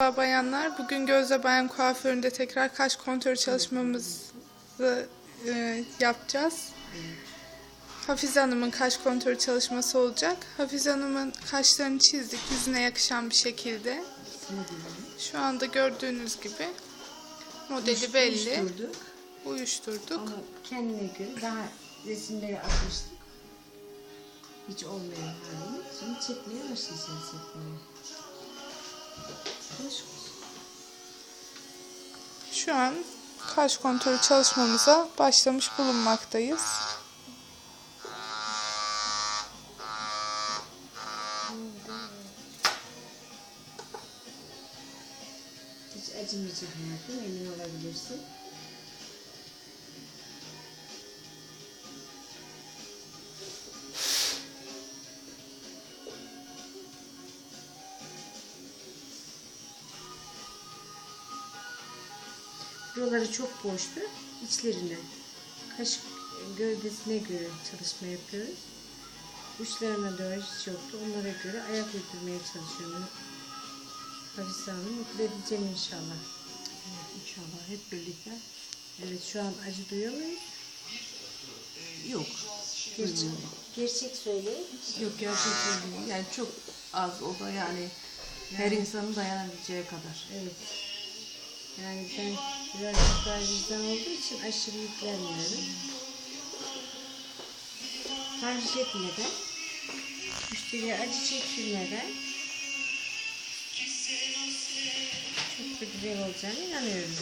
Merhaba bayanlar. Bugün Gözde Bayan Kuaförü'nde tekrar kaş kontrol çalışmamızı e, yapacağız. Hafize Hanım'ın kaş kontrol çalışması olacak. Hafize Hanım'ın kaşlarını çizdik yüzüne yakışan bir şekilde. Şu anda gördüğünüz gibi modeli belli. Uyuşturduk. Uyuşturduk. Ama kendine göre daha resimleri atmıştık. Hiç olmayan halini. Şimdi çekmeye başlayacağız çekmeye. Şu an kaş kontrolü çalışmamıza başlamış bulunmaktayız. Hiç acımayacak hayatım emin olabilirsin. Buraları çok boştu. İçlerine, kaşık gövdesine göre çalışma yapıyoruz. Uçlarına doğru hiç yoktu. Onlara göre ayak uydurmaya çalışıyorum. Hafize Hanım mutlu edeceğim inşallah. Evet, inşallah hep birlikte. Evet şu an acı duyuyor muyuz? Yok. Gerçek, gerçek söyleyin. Yok gerçekten değil. Yani çok az o da yani her insanın dayanabileceği kadar. Evet. Yani ben birazcık daha vicdan olduğu için aşırı yüklenmiyorum. Tahriş etmeden, müşteriye acı çektirmeden çok da güzel olacağına inanıyorum.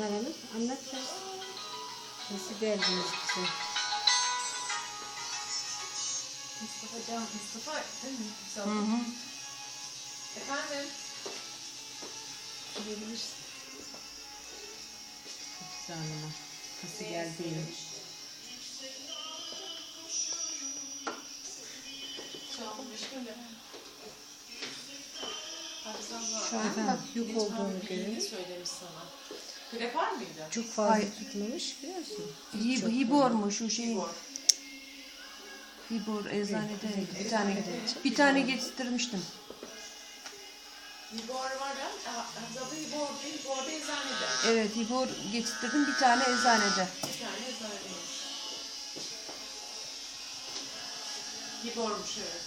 Pınar Hanım anlat biraz. Nasıl geldiniz bize? Mustafa Can, Mustafa değil mi? Hı hı. Efendim? Verilirsin. Hafize Hanım'a. Nasıl geldiğini. Şu an yok olduğunu görüyorum. söylemiş sana. Krepar mıydı? Çok fazla Hayır. tutmamış biliyorsun. Hib, hibormuş o şey. Hibor. Hibor eczanedeydi. Bir tane eczanede. bir tane getirmiştim. Hibor var ya. Abla Hibor değil, Hibor da eczanede. Evet hibor getirdim bir tane eczanede. Bir tane eczanedeymiş. Hibormuş evet.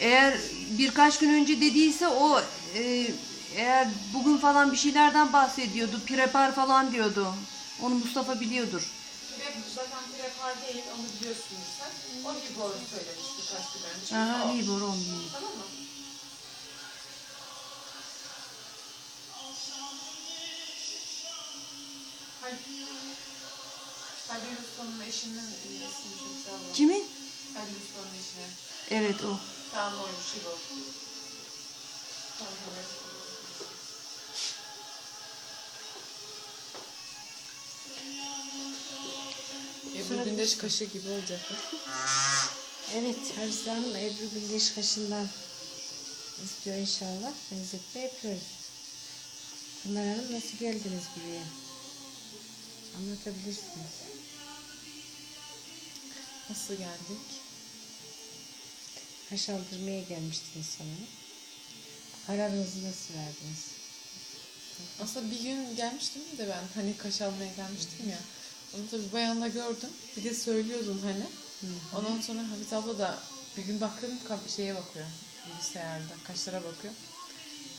Eğer birkaç gün önce dediyse o e, eğer bugün falan bir şeylerden bahsediyordu. Prepar falan diyordu. Onu Mustafa biliyordur. Krep zaten krepar değil, onu biliyorsunuz sen. O Hibor söylemiş birkaç gün önce. Aha O. hibor olmuyor. Tamam mı? Hadi. Hadi Usta'nın eşinin çok sağ Kimin? Hadi Usta'nın eşine. Evet o. Tamam oymuş o. Tamam Gündeş kaşı gibi olacak. Evet Hafize Hanım Ebru Gündeş kaşından istiyor inşallah. Benzetme yapıyoruz. Pınar Hanım nasıl geldiniz buraya? Anlatabilirsiniz. Nasıl geldik? Kaş aldırmaya gelmiştiniz sanırım. Kararınızı nasıl verdiniz? Aslında bir gün gelmiştim de ben hani kaş almaya gelmiştim ya. Onu tabii bayanda gördüm. Bir de söylüyordun hani. Ondan sonra Hafize abla da bir gün baktım ka- şeye bakıyor. Bilgisayarda kaşlara bakıyor.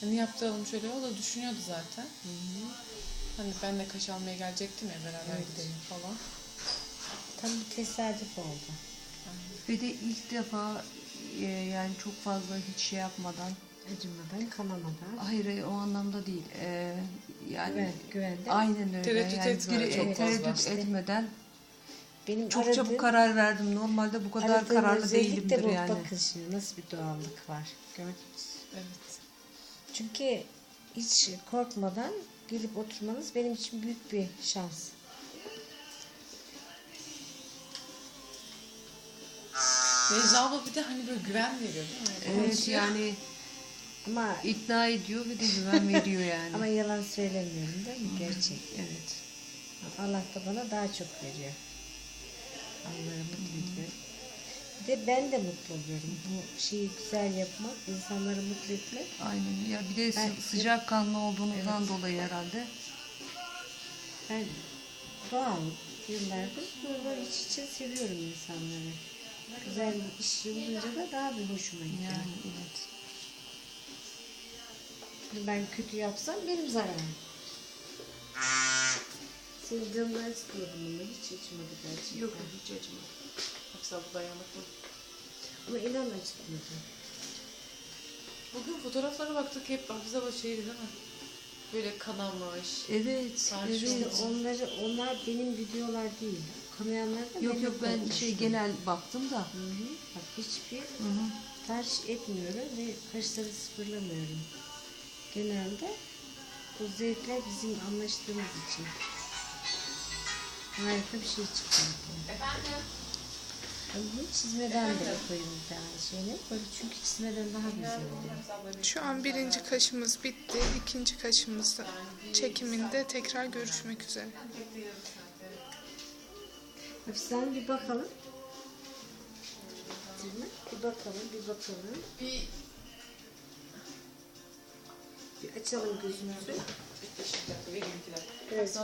Hani yaptıralım şöyle o da düşünüyordu zaten. Hani ben de kaş almaya gelecektim ya beraber gidelim falan. Tam bir tesadüf oldu. Ve de ilk defa e, yani çok fazla hiç şey yapmadan Acımadan, kanamadan. hayır hayır, o anlamda değil. E, yani Güven, güvende. aynen öyle. Tereddüt yani, etmeden dire- çok tereddüt fazla. etmeden Benim çok aradığım- çabuk karar verdim. Normalde bu kadar aradığım kararlı özellik de değilimdir bu. yani. Bakın şimdi nasıl bir doğallık var. Gördünüz. Evet. Çünkü hiç korkmadan gelip oturmanız benim için büyük bir şans. Necla abla bir de hani böyle güven veriyor değil mi? Evet yani Ama ikna ediyor ve de güven veriyor yani. ama yalan söylemiyorum değil mi? Gerçek. evet. Allah da bana daha çok veriyor. Onları mutlu ediyor. Bir de ben de mutlu oluyorum. Bu şeyi güzel yapmak, insanları mutlu etmek. Aynen. Ya bir de Ben- sıcak kanlı olduğunuzdan dolayı herhalde. Ben doğal yıllardır böyle iç içe seviyorum insanları. Güzel bir iş yapınca da daha bir hoşuma gidiyor. Yani evet. Ben kötü yapsam benim zararım. Senin canını istiyordum ama hiç içmedi gerçekten. Yok hiç acımadı. Hafize abla dayanıklı. Ama inan acıtmadı. Bugün fotoğraflara baktık hep Hafize abla şeydi değil mi? Böyle kanamış. Evet. Evet. İşte onları, onlar benim videolar değil. Kanayanlar da Yok benim yok ben fotoğrafım. şey genel baktım da. Hı hı. Bak hiçbir Hı hı. tercih etmiyorum ve kaşları sıfırlamıyorum. Genelde bu zevkler bizim anlaştığımız için. Harika bir şey çıkardı. Efendim? Bu çizmeden de koyayım bir tane şeyini. Böyle çünkü çizmeden daha güzel oluyor. Şu an birinci kaşımız bitti. İkinci kaşımız da çekiminde tekrar görüşmek üzere. Hafiften bir bakalım. Bir bakalım, bir bakalım. Bir Bir açalım gözümüzü. Evet,